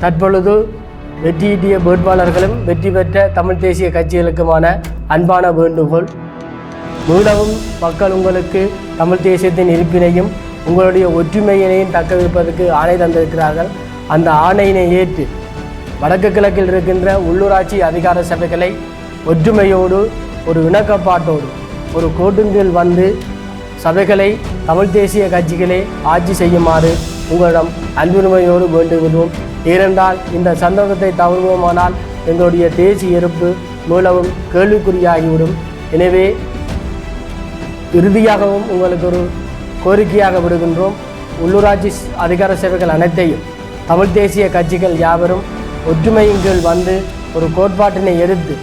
தற்பொழுது வெற்றியீட்டிய வேட்பாளர்களும் வெற்றி பெற்ற தமிழ் தேசிய கட்சிகளுக்குமான அன்பான வேண்டுகோள். மீளவும் மக்கள் உங்களுக்கு தமிழ் தேசியத்தின் இருப்பினையும் உங்களுடைய ஒற்றுமையினையும் தக்க வைப்பதற்கு ஆணை தந்திருக்கிறார்கள். அந்த ஆணையினை ஏற்று வடக்கு கிழக்கில் இருக்கின்ற உள்ளூராட்சி அதிகார சபைகளை ஒற்றுமையோடு ஒரு இணக்கப்பாட்டோடு ஒரு கோட்டுங்கில் வந்து சபைகளை தமிழ் தேசிய கட்சிகளே ஆட்சி செய்யுமாறு உங்களிடம் அன்புரிமையோடு வேண்டுகிறோம். ஏனென்றால் இந்த சந்தர்ப்பத்தை தவறுவோமானால் எங்களுடைய தேசிய இருப்பு மூலமும் கேள்விக்குறியாகிவிடும். எனவே இறுதியாகவும் உங்களுக்கு ஒரு கோரிக்கையாக விடுகின்றோம். உள்ளூராட்சி அதிகார சேவைகள் அனைத்தையும் தமிழ் தேசிய கட்சிகள் யாவரும் ஒற்றுமையின் கீழ் வந்து ஒரு கோட்பாட்டினை எடுத்து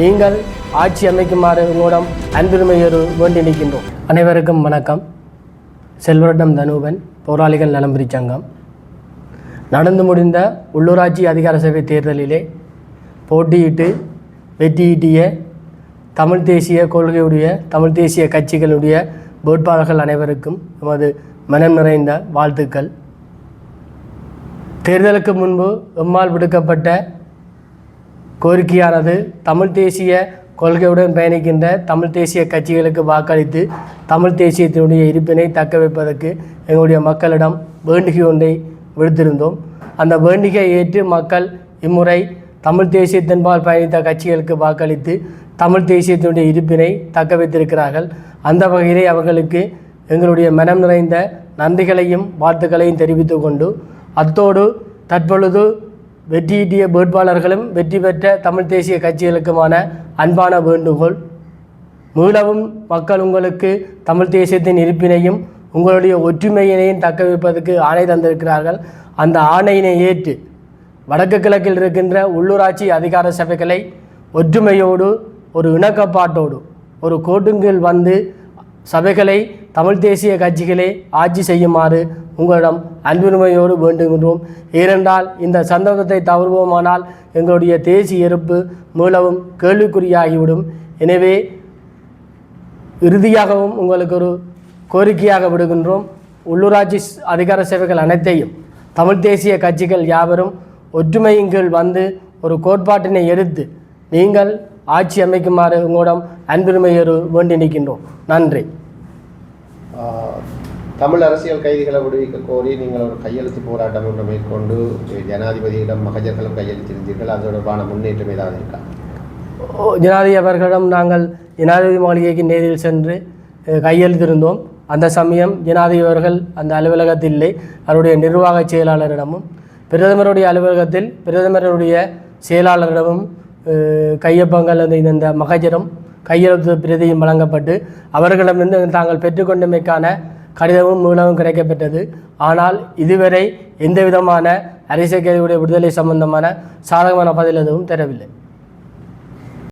நீங்கள் ஆட்சி அமைக்குமாறு உங்களிடம் அன்புரிமையோடு வேண்டி நிற்கின்றோம். அனைவருக்கும் வணக்கம். செல்வரட்டம் தனுபன் போராளிகள் நலம்புரி சங்கம். நடந்து முடிந்த உள்ளூராட்சி அதிகார சபை தேர்தலிலே போட்டியிட்டு வெற்றியீட்டிய தமிழ் தேசிய கொள்கையுடைய தமிழ் தேசிய கட்சிகளுடைய வேட்பாளர்கள் அனைவருக்கும் எமது மனம் நிறைந்த வாழ்த்துக்கள். தேர்தலுக்கு முன்பு எம்மால் விடுக்கப்பட்ட கோரிக்கையானது தமிழ் தேசிய கொள்கையுடன் பயணிக்கின்ற தமிழ் தேசிய கட்சிகளுக்கு வாக்களித்து தமிழ் தேசியத்தினுடைய இருப்பினை தக்க வைப்பதற்கு எங்களுடைய மக்களிடம் வேண்டுகை ஒன்றை விடுத்திருந்தோம் அந்த வேண்டிகை ஏற்று மக்கள் இம்முறை தமிழ் தேசியத்தின்பால் பயணித்த கட்சிகளுக்கு வாக்களித்து தமிழ் தேசியத்தினுடைய இருப்பினை தக்க வைத்திருக்கிறார்கள். அந்த வகையிலே அவர்களுக்கு எங்களுடைய மனம் நிறைந்த நன்றிகளையும் வாழ்த்துக்களையும் தெரிவித்து கொண்டு அத்தோடு தற்பொழுது வெற்றியீட்டிய வேட்பாளர்களும் வெற்றி பெற்ற தமிழ் தேசிய கட்சிகளுக்குமான அன்பான வேண்டுகோள். மீளவும் மக்கள் உங்களுக்கு தமிழ் தேசியத்தின் இருப்பினையும் உங்களுடைய ஒற்றுமையினையும் தக்க வைப்பதற்கு ஆணை தந்திருக்கிறார்கள். அந்த ஆணையினை ஏற்று வடக்கு கிழக்கில் இருக்கின்ற உள்ளூராட்சி அதிகார சபைகளை ஒற்றுமையோடு ஒரு இணக்கப்பாட்டோடு ஒரு கோட்டுங்கீழ் வந்து சபைகளை தமிழ் தேசிய கட்சிகளே ஆட்சி செய்யுமாறு உங்களிடம் அன்புரிமையோடு வேண்டுகின்றோம். ஏனென்றால் இந்த சந்தர்ப்பத்தை தவறுவோமானால் எங்களுடைய தேசிய இருப்பு மூலமும் கேள்விக்குறியாகிவிடும். எனவே இறுதியாகவும் உங்களுக்கு ஒரு கோரிக்கையாக விடுகின்றோம். உள்ளூராட்சி அதிகார சேவைகள் அனைத்தையும் தமிழ் தேசிய கட்சிகள் யாவரும் ஒற்றுமையின் கீழ் வந்து ஒரு கோட்பாட்டினை எடுத்து நீங்கள் ஆட்சி அமைக்குமாறு உங்களிடம் அன்புரிமையோடு வேண்டி நிற்கின்றோம். நன்றி. தமிழ் அரசியல் கைதிகளை விடுவிக்க கோரி நீங்கள் ஒரு கையெழுத்து போராட்டம் ஒன்று மேற்கொண்டு ஜனாதிபதியிடம் மகஜர்களும் கையெழுத்திருந்தீர்கள். அது தொடர்பான முன்னேற்றம் ஏதாவது இருக்கா? ஜனாதிபதி அவர்களிடம் நாங்கள் ஜனாதிபதி மாளிகைக்கு நேரில் சென்று கையெழுத்திருந்தோம். அந்த சமயம் ஜனாதிபதி அவர்கள் அந்த அலுவலகத்தில் இல்லை அவருடைய நிர்வாக செயலாளரிடமும் பிரதமருடைய அலுவலகத்தில் பிரதமருடைய செயலாளரிடமும் கையொப்பங்கள் அந்த இந்த மகஜரும் கையெழுத்து பிரதியும் வழங்கப்பட்டு அவர்களிடமிருந்து தாங்கள் பெற்றுக்கொண்டமைக்கான கடிதமும் மூலமும் கிடைக்கப்பெற்றது. ஆனால் இதுவரை எந்த விதமான அரசியல் கைதியுடைய விடுதலை சம்பந்தமான சாதகமான பதில் எதுவும் தரவில்லை.